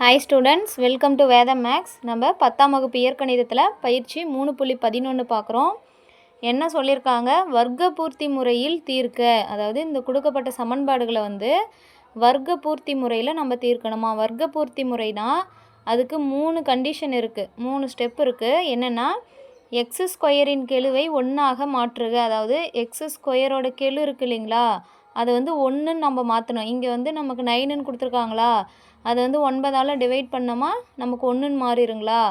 Hi students welcome to Vedam maths நம்ம பத்தாம் வகுப்பு இயற்கணிதத்தில் பயிற்சி மூணு புள்ளி பதினொன்று பார்க்குறோம். என்ன சொல்லியிருக்காங்க? வர்க்க பூர்த்தி முறையில் தீர்க்க. அதாவது இந்த கொடுக்கப்பட்ட சமன்பாடுகளை வந்து வர்க்க பூர்த்தி முறையில் நம்ம தீர்க்கணுமா? வர்க்க பூர்த்தி முறைனா அதுக்கு மூணு கண்டிஷன் இருக்குது மூணு ஸ்டெப் இருக்குது என்னென்னா எக்ஸ் ஸ்கொயரின் கெழுவை ஒன்றாக மாற்றுக. அதாவது எக்ஸ் ஸ்கொயரோட கெழு இருக்கு இல்லைங்களா? அதை வந்து ஒன்றுன்னு நம்ம மாற்றணும் இங்கே வந்து நமக்கு நைனுன்னு கொடுத்துருக்காங்களா? அதை வந்து ஒன்பதால் டிவைட் பண்ணோமா நமக்கு ஒன்றுன்னு மாறிடுங்களா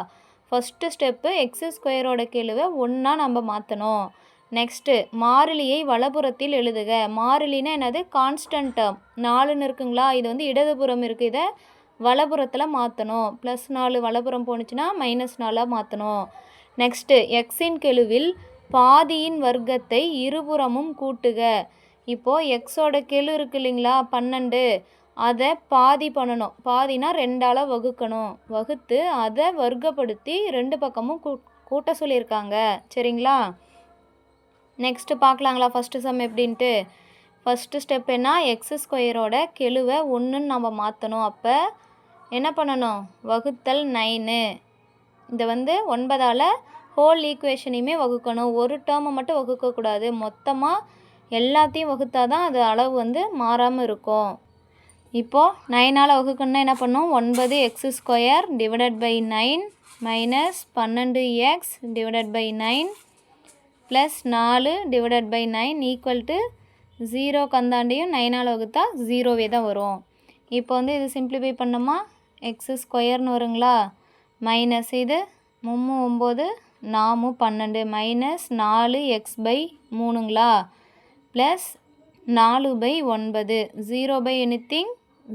ஃபஸ்ட்டு ஸ்டெப்பு எக்ஸ் ஸ்கொயரோட கெழுவை ஒன்றா நம்ம மாற்றணும் நெக்ஸ்ட்டு மாறிலியை வலப்புறத்தில் எழுதுக. மாறிலினா என்னது? கான்ஸ்டன்ட் டேர்ம் நாலுன்னு இருக்குங்களா? இது வந்து இடதுபுறம் இருக்குது இதை வலப்புறத்தில் மாற்றணும் ப்ளஸ் நாலு வலப்புறம் போணுச்சுன்னா மைனஸ் நாலாக மாற்றணும் நெக்ஸ்ட்டு எக்ஸின் கெழுவில் பாதியின் வர்க்கத்தை இருபுறமும் கூட்டுக. இப்போது எக்ஸோட கெழு இருக்கு இல்லைங்களா? பன்னெண்டு. அதை பாதி பண்ணணும். பாதினா ரெண்டால் வகுக்கணும். வகுத்து அதை வர்க்கப்படுத்தி ரெண்டு பக்கமும் கூ கூட்ட சொல்லியிருக்காங்க. சரிங்களா? நெக்ஸ்ட்டு பார்க்கலாங்களா ஃபஸ்ட்டு சம் எப்படின்ட்டு? ஃபஸ்ட்டு ஸ்டெப் என்ன? எக்ஸ் ஸ்கொயரோட கெழுவை ஒன்றுன்னு நம்ம மாற்றணும் அப்போ என்ன பண்ணணும்? வகுத்தல் நைனு இந்த வந்து ஒன்பதால் ஹோல் ஈக்குவேஷனையுமே வகுக்கணும். ஒரு டேர்மை மட்டும் வகுக்கக்கூடாது. மொத்தமாக எல்லாத்தையும் வகுத்தா தான் அது அளவு வந்து மாறாமல் இருக்கும். இப்போது நைனால் வகுக்கணும்னா என்ன பண்ணும்? ஒன்பது x square divided by nine minus பன்னெண்டு x divided by nine plus நாலு divided by nine equal to zero கந்தாண்டியும் நைனால் வகுத்தா ஜீரோவே தான் வரும். இப்போ வந்து இது சிம்பிளிஃபை பண்ணோமா? எக்ஸ் ஸ்கொயர்னு வருங்களா? மைனஸ் இது மும்மு ஒம்பது நாமு பன்னெண்டு மைனஸ் நாலு எக்ஸ் பை மூணுங்களா? ப்ளஸ் நாலு பை ஒன்பது ஜீரோ பை எனித்திங்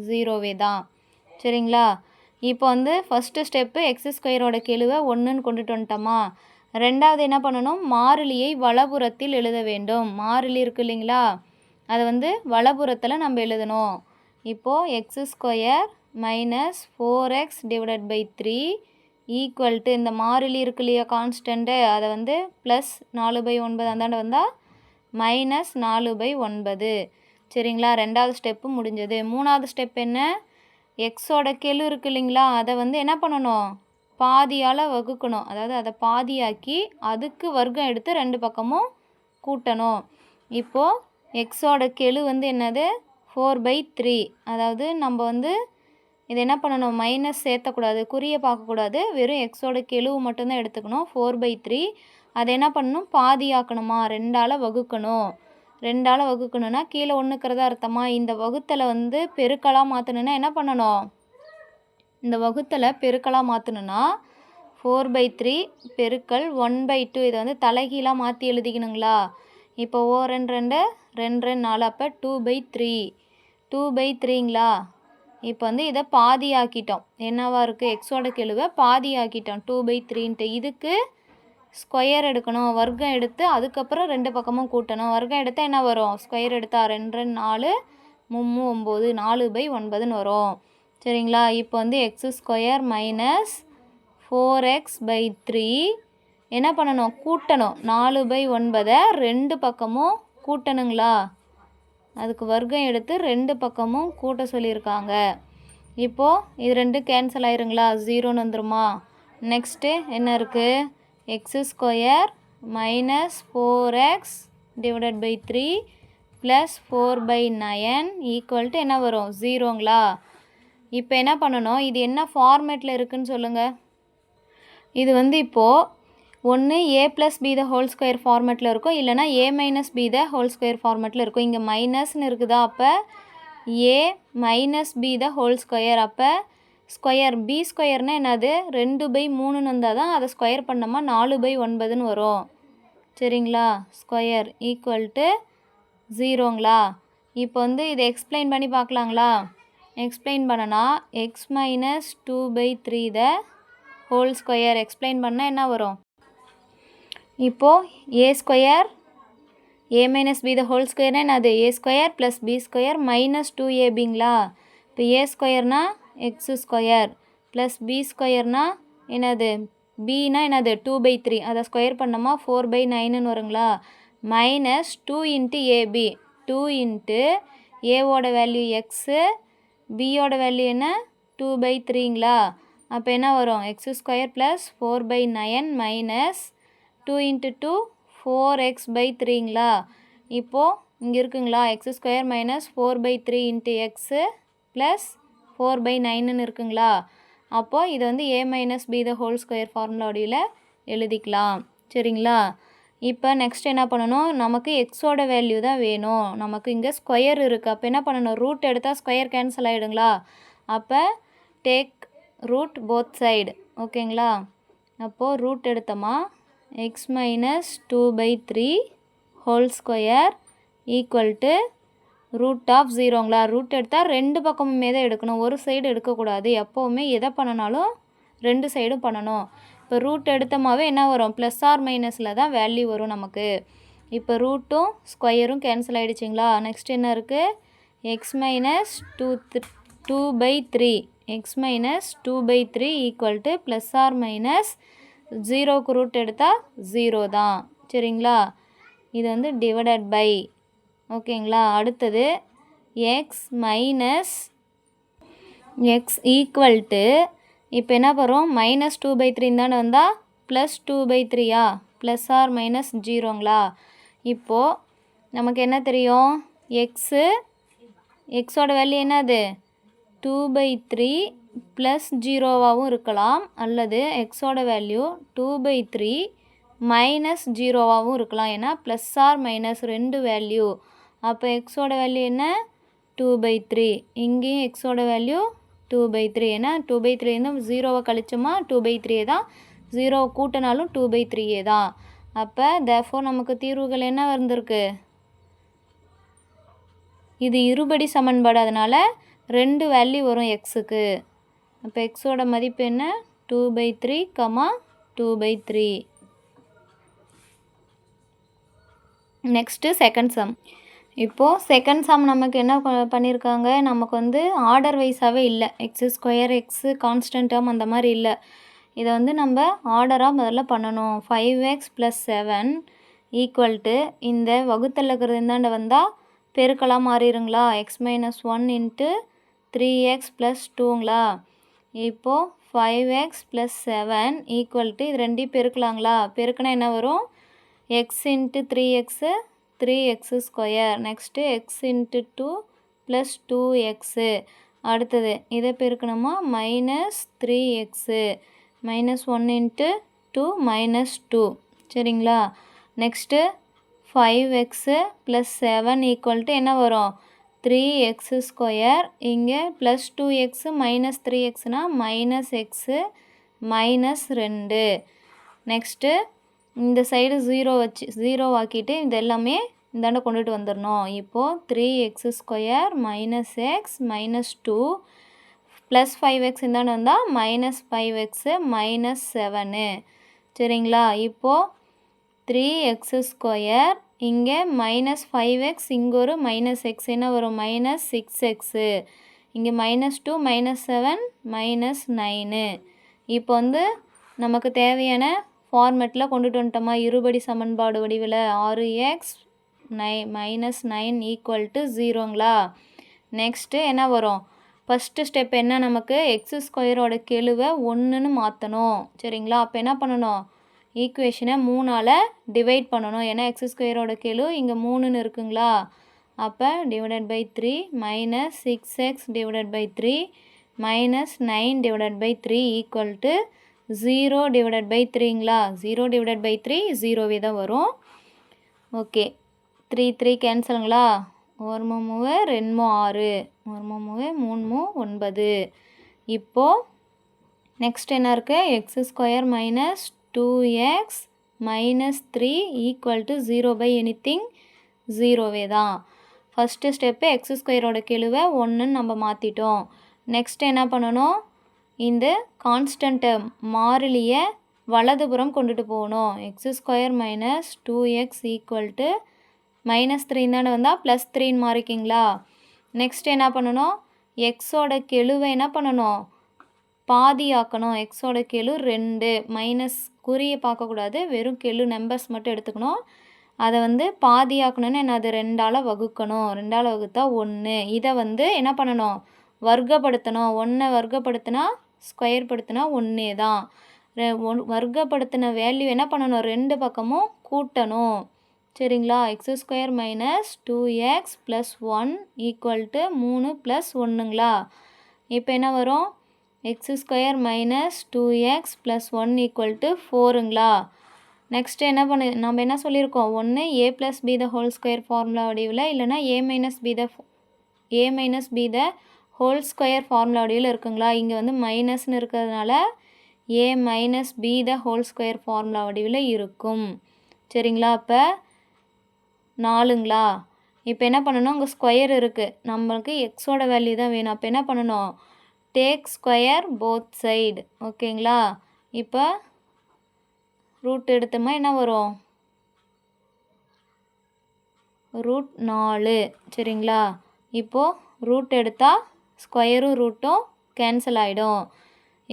ஜீரோவே தான். சரிங்களா? இப்போ வந்து ஃபஸ்ட்டு ஸ்டெப்பு எக்ஸ் ஸ்கொயரோட கெழுவை ஒன்றுன்னு கொண்டுட்டு வந்துட்டோமா? ரெண்டாவது என்ன பண்ணணும்? மாறிலியை வலபுறத்தில் எழுத வேண்டும். மாறிலி இருக்கு இல்லைங்களா? அதை வந்து வலபுறத்தில் நம்ம எழுதணும். இப்போது x square minus four x divided by three equal to இந்த மாறிலி இருக்கு இல்லையா கான்ஸ்டண்ட்டு அதை வந்து ப்ளஸ் நாலு பை ஒன்பது அந்தாண்ட வந்தால் மைனஸ் நாலு பை ஒன்பது. சரிங்களா? ரெண்டாவது ஸ்டெப்பு முடிஞ்சது. மூணாவது ஸ்டெப் என்ன? எக்ஸோட கெழு இருக்கு இல்லைங்களா? அதை வந்து என்ன பண்ணணும்? பாதியால் வகுக்கணும். அதாவது அதை பாதியாக்கி அதுக்கு வர்க்கம் எடுத்து ரெண்டு பக்கமும் கூட்டணும். இப்போது எக்ஸோட கெழு வந்து என்னது? ஃபோர் பை த்ரீ அதாவது நம்ம வந்து இது என்ன பண்ணணும்? மைனஸ் சேர்த்தக்கூடாது. குறியை பார்க்கக்கூடாது. வெறும் எக்ஸோட கெழுவு மட்டும்தான் எடுத்துக்கணும். ஃபோர் பை த்ரீ அதை என்ன பண்ணணும்? பாதியாக்கணுமா? ரெண்டால் வகுக்கணும். ரெண்டால் வகுக்கணும்னா கீழே ஒன்றுக்கிறதா அர்த்தமா? இந்த வகுத்தலை வந்து பெருக்கலாக மாற்றணுன்னா என்ன பண்ணணும்? இந்த வகுத்தலை பெருக்கலாக மாற்றணுன்னா ஃபோர் பை த்ரீ பெருக்கல் ஒன் பை டூ இதை வந்து தலைகீழாக மாற்றி எழுதிக்கணுங்களா? இப்போ ஓ ரெண்டு ரெண்டு ரெண்டு ரெண்டு நாலு அப்போ two by three two by த்ரீங்களா இப்போ வந்து இதை பாதி ஆக்கிட்டோம் என்னவா இருக்குது எக்ஸோட கெழுவை பாதி ஆக்கிட்டோம் டூ பை த்ரீன்ட்டு இதுக்கு ஸ்கொயர் எடுக்கணும் வர்க்கம் எடுத்து அதுக்கப்புறம் ரெண்டு பக்கமும் கூட்டணும். வர்க்கம் எடுத்தால் என்ன வரும்? ஸ்கொயர் எடுத்தால் ரெண்டு ரெண்டு நாலு மும்மு ஒம்பது நாலு பை ஒன்பதுன்னு வரும். சரிங்களா? இப்போ வந்து X square minus four X by three என்ன பண்ணணும்? கூட்டணும். நாலு பை ஒன்பதை ரெண்டு பக்கமும் கூட்டணுங்களா? அதுக்கு வர்க்கம் எடுத்து ரெண்டு பக்கமும் கூட்ட சொல்லியிருக்காங்க. இப்போது இது ரெண்டு கேன்சல் ஆயிருங்களா? ஜீரோன்னு வந்துருமா? நெக்ஸ்ட்டு என்ன இருக்குது X square minus four X divided by three plus four by nine equal to என்ன வரும்? ஜீரோங்களா இப்போ என்ன பண்ணணும்? இது என்ன ஃபார்மேட்டில் இருக்குதுன்னு சொல்லுங்கள் இது வந்து இப்போது ஒன்று A plus B the whole square ஃபார்மேட்டில் இருக்கும். இல்லைனா A minus B the whole square ஃபார்மேட்டில் இருக்கும். இங்கே மைனஸ்னு இருக்குதா அப்போ? A minus B the whole square அப்போ ஸ்கொயர் பி ஸ்கொயர்னால் என்னது? ரெண்டு பை மூணுன்னு வந்தால் தான் அதை ஸ்கொயர் பண்ணோமா? நாலு பை ஒன்பதுன்னு வரும். சரிங்களா? ஸ்கொயர் ஈக்குவல் டு ஜீரோங்களா இப்போ வந்து இதை எக்ஸ்பிளைன் பண்ணி பார்க்கலாங்களா? எக்ஸ்பிளைன் பண்ணனா X minus two by three the whole square explain பண்ணால் என்ன வரும்? இப்போது A square A minus B the whole ஸ்கொயர்னா என்னது? A square plus B square minus two ஏபிங்களா இப்போ ஏ ஸ்கொயர்னா எக்ஸ் ஸ்கொயர் ப்ளஸ் பி ஸ்கொயர்னா என்னது? பினா என்னது? டூ பை த்ரீ அதை ஸ்கொயர் பண்ணோமா? ஃபோர் பை நைனுன்னு வருங்களா? Minus two into AB two into ஏவோட வேல்யூ எக்ஸு பியோட வேல்யூ என்ன? டூ பை த்ரீங்களா அப்போ என்ன வரும்? X square plus four by nine minus two into two four x by த்ரீங்களா இப்போது இங்கே இருக்குங்களா? X square minus four by three into x plus four by நைனுன்னு இருக்குங்களா? அப்போது இது வந்து a minus b the whole square ஃபார்முலாடியில் எழுதிக்கலாம். சரிங்களா? இப்போ நெக்ஸ்ட் என்ன பண்ணணும்? நமக்கு எக்ஸோட வேல்யூ தான் வேணும். நமக்கு இங்கே ஸ்கொயர் இருக்குது அப்போ என்ன பண்ணணும்? ரூட் எடுத்தால் ஸ்கொயர் கேன்சல் ஆகிடுங்களா அப்போ டேக் ரூட் போத் சைடு ஓகேங்களா? அப்போது root எடுத்தோமா? X minus two by three whole square equal to root of ஜீரோங்களா root எடுத்தால் ரெண்டு பக்கமுமே தான் எடுக்கணும். ஒரு சைடு எடுக்கக்கூடாது. எப்போவுமே எதை பண்ணனாலும் ரெண்டு சைடும் பண்ணணும். இப்போ ரூட் எடுத்தமாவே என்ன வரும்? ப்ளஸ் ஆர் மைனஸில் தான் வேல்யூ வரும் நமக்கு. இப்போ ரூட்டும் ஸ்கொயரும் கேன்சல் ஆகிடுச்சிங்களா நெக்ஸ்ட் என்ன இருக்குது X minus two two by three X minus two by three equal to plus or minus ஜீரோக்கு ரூட் எடுத்தால் ஜீரோ தான். சரிங்களா? இது வந்து டிவைடட் பை ஓகேங்களா? அடுத்தது X minus X equal to இப்போ என்ன பண்ணுறோம் மைனஸ் டூ பை த்ரீன்னு தானே வந்தால் ப்ளஸ் டூ பை த்ரீயா ப்ளஸ் ஆர் மைனஸ் ஜீரோங்களா இப்போது நமக்கு என்ன தெரியும்? எக்ஸு எக்ஸோட வேல்யூ என்னது? டூ பை த்ரீ ப்ளஸ் ஜீரோவாகவும் இருக்கலாம். அல்லது எக்ஸோட value two by three minus ஜீரோவாகவும் இருக்கலாம். ஏன்னா ப்ளஸ் ஆர் மைனஸ் ரெண்டு வேல்யூ அப்போ எக்ஸோட வேல்யூ என்ன? டூ பை த்ரீ இங்கேயும் எக்ஸோட வேல்யூ டூ பை த்ரீ ஏன்னா டூ பை த்ரீ ஜீரோவை கழிச்சோமா டூ பை த்ரீயே தான். ஜீரோவை கூட்டினாலும் டூ பை த்ரீயே தான். அப்போ தேஃபோர் நமக்கு தீர்வுகள் என்ன வந்திருக்கு? இது இருபடி சமன்பாடு. அதனால் ரெண்டு வேல்யூ வரும் எக்ஸுக்கு அப்போ எக்ஸோட மதிப்பு என்ன? Two by three comma two by three next second sum இப்போது செகண்ட் சம் நமக்கு என்ன பண்ணியிருக்காங்க நமக்கு வந்து ஆர்டர் வைஸாகவே இல்லை. X square X constant term அந்த மாதிரி இல்லை. இதை வந்து நம்ம ஆர்டராக முதல்ல பண்ணணும். Five X plus seven equal to இந்த வகுத்தல் இருக்கிறது இந்தாண்ட வந்தால் பெருக்கலாக மாறிடுங்களா X minus one into three X plus டூங்களா இப்போது five X plus seven equal to இது ரெண்டையும் பெருக்கலாங்களா? பெருக்கினா என்ன வரும்? X into three X three X square next X into two plus two X அடுத்தது இதை பெருக்கணுமா? Minus three X minus one into two minus two சரிங்களா? Next five X plus seven equal to என்ன வரும்? த்ரீ எக்ஸு ஸ்கொயர் இங்கே plus two X minus three எக்ஸ்னால் minus X minus ரெண்டு next இந்த side zero வச்சு zero ஆக்கிட்டு இது எல்லாமே இந்தாண்ட கொண்டுட்டு வந்துடணும் இப்போது three X square minus X minus two plus five X இந்தாண்ட வந்தால் minus five X minus seven சரிங்களா? இப்போது த்ரீ எக்ஸ் ஸ்கொயர் இங்கே மைனஸ் ஃபைவ் எக்ஸ் இங்கே ஒரு மைனஸ் எக்ஸ் என்ன வரும்? மைனஸ் சிக்ஸ் எக்ஸு இங்கே minus two minus seven minus nine இப்போ வந்து நமக்கு தேவையான ஃபார்மெட்டில் கொண்டுட்டு வந்துட்டோமா. இருபடி சமன்பாடு வடிவில் ஆறு எக்ஸ் நை மைனஸ் நைன் ஈக்குவல் டு ஜீரோங்களா நெக்ஸ்ட்டு என்ன வரும்? ஃபஸ்ட்டு ஸ்டெப் என்ன நமக்கு? எக்ஸ் ஸ்கொயரோட கெழுவை ஒன்றுன்னு மாற்றணும் சரிங்களா? அப்போ என்ன பண்ணணும்? ஈக்குவேஷனை மூணால் டிவைட் பண்ணணும். ஏன்னா எக்ஸ் ஸ்கொயரோட கெழு இங்கே மூணுன்னு இருக்குங்களா? அப்போ divided by three minus six X divided by three minus nine divided by three equal to zero divided by த்ரீங்களா zero divided by three ஜீரோவே தான் வரும். ஓகே த்ரீ த்ரீ கேன்சலுங்களா ஒரு மூ மூவு ரெண்டு மூ ஆறு. ஒரு மூ மூவு மூணு மூ ஒன்பது. இப்போது நெக்ஸ்ட் என்ன இருக்குது X square minus two X minus three equal to zero by anything ஜீரோவே தான். ஃபஸ்ட்டு ஸ்டெப்பு எக்ஸ் ஸ்கொயரோட கெழுவை ஒன்றுன்னு நம்ம மாற்றிட்டோம் நெக்ஸ்ட் என்ன பண்ணணும்? இந்த கான்ஸ்டண்ட்டை மாறிலியை வலதுபுறம் கொண்டுட்டு போகணும். X square minus two X equal to minus த்ரீன்னு தானே வந்தால் ப்ளஸ் த்ரீன்னு மாறிக்கிங்களா? நெக்ஸ்ட் என்ன பண்ணணும்? எக்ஸோட கெழுவை என்ன பண்ணணும்? பாதியாக்கணும். எக்ஸோட கெழு ரெண்டு. மைனஸ் குறியை பார்க்கக்கூடாது. வெறும் கெழு நம்பர்ஸ் மட்டும் எடுத்துக்கணும். அதை வந்து பாதியாக்கணும்னு என்ன? அது ரெண்டால் வகுக்கணும். ரெண்டால் வகுத்தா ஒன்று இதை வந்து என்ன பண்ணணும்? வர்க்கப்படுத்தணும். ஒன்றை வர்க்கப்படுத்தினா ஸ்கொயர் படுத்தினா ஒன்றே தான் ஒன் வர்க்கப்படுத்தின வேல்யூ என்ன பண்ணணும்? ரெண்டு பக்கமும் கூட்டணும். சரிங்களா? X square minus two X plus one equal to மூணு ப்ளஸ் ஒன்றுங்களா இப்போ என்ன வரும்? X square minus two X plus one equal to ஃபோருங்களா next என்ன பண்ணு நம்ம என்ன சொல்லியிருக்கோம்? ஒன்று A plus B the whole square formula வடிவில் இல்லைனா A minus B the A minus B the whole square formula வடிவில் இருக்குங்களா? இங்கே வந்து மைனஸ்னு இருக்கிறதுனால A minus B the whole square formula வடிவில் இருக்கும். சரிங்களா? அப்போ நாலுங்களா? இப்போ என்ன பண்ணணும்? அங்கே ஸ்கொயர் இருக்குது நம்மளுக்கு எக்ஸோட வேல்யூ தான் வேணும். அப்போ என்ன பண்ணணும்? டேக் ஸ்கொயர் போத் சைடு ஓகேங்களா? இப்போ ரூட் எடுத்தோமா என்ன வரும்? ரூட் நாலு. சரிங்களா? இப்போது ரூட் எடுத்தால் ஸ்கொயரும் ரூட்டும் கேன்சல் ஆகிடும்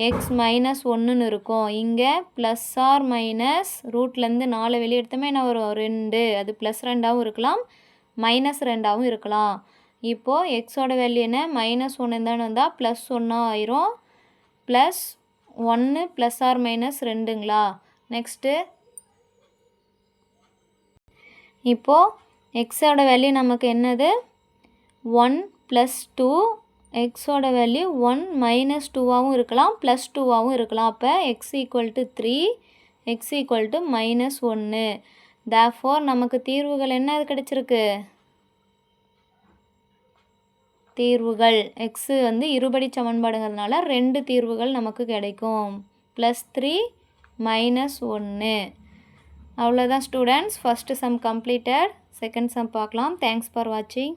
எக்ஸ் மைனஸ் ஒன்றுன்னு இருக்கும். இங்கே ப்ளஸ் ஆர் மைனஸ் ரூட்லேருந்து நாலு வெளியே எடுத்தோமே என்ன வரும்? ரெண்டு. அது ப்ளஸ் ரெண்டாகவும் இருக்கலாம். மைனஸ் ரெண்டாகவும் இருக்கலாம். இப்போது எக்ஸோட வேல்யூ என்ன? மைனஸ் ஒன்று தானே வந்தால் ப்ளஸ் ஒன்றா ஆயிரும். ப்ளஸ் ஒன்று ப்ளஸ் ஆர் மைனஸ் ரெண்டுங்களா? நெக்ஸ்ட்டு இப்போது எக்ஸோட வேல்யூ நமக்கு என்னது? ஒன் ப்ளஸ் டூ எக்ஸோட வேல்யூ ஒன் மைனஸ் டூவாகவும் இருக்கலாம் ப்ளஸ் டூவாகவும் இருக்கலாம். அப்போ X equal to three X equal to minus ஒன்று தேஃபோர் நமக்கு தீர்வுகள் என்ன கிடச்சிருக்கு? தீர்வுகள். எக்ஸு வந்து இருபடி சமன்பாடுங்கிறதுனால ரெண்டு தீர்வுகள் நமக்கு கிடைக்கும். ப்ளஸ் த்ரீ மைனஸ் ஒன்று அவ்வளோதான் students first sum completed second sum பார்க்கலாம். தேங்க்ஸ் ஃபார் வாட்சிங்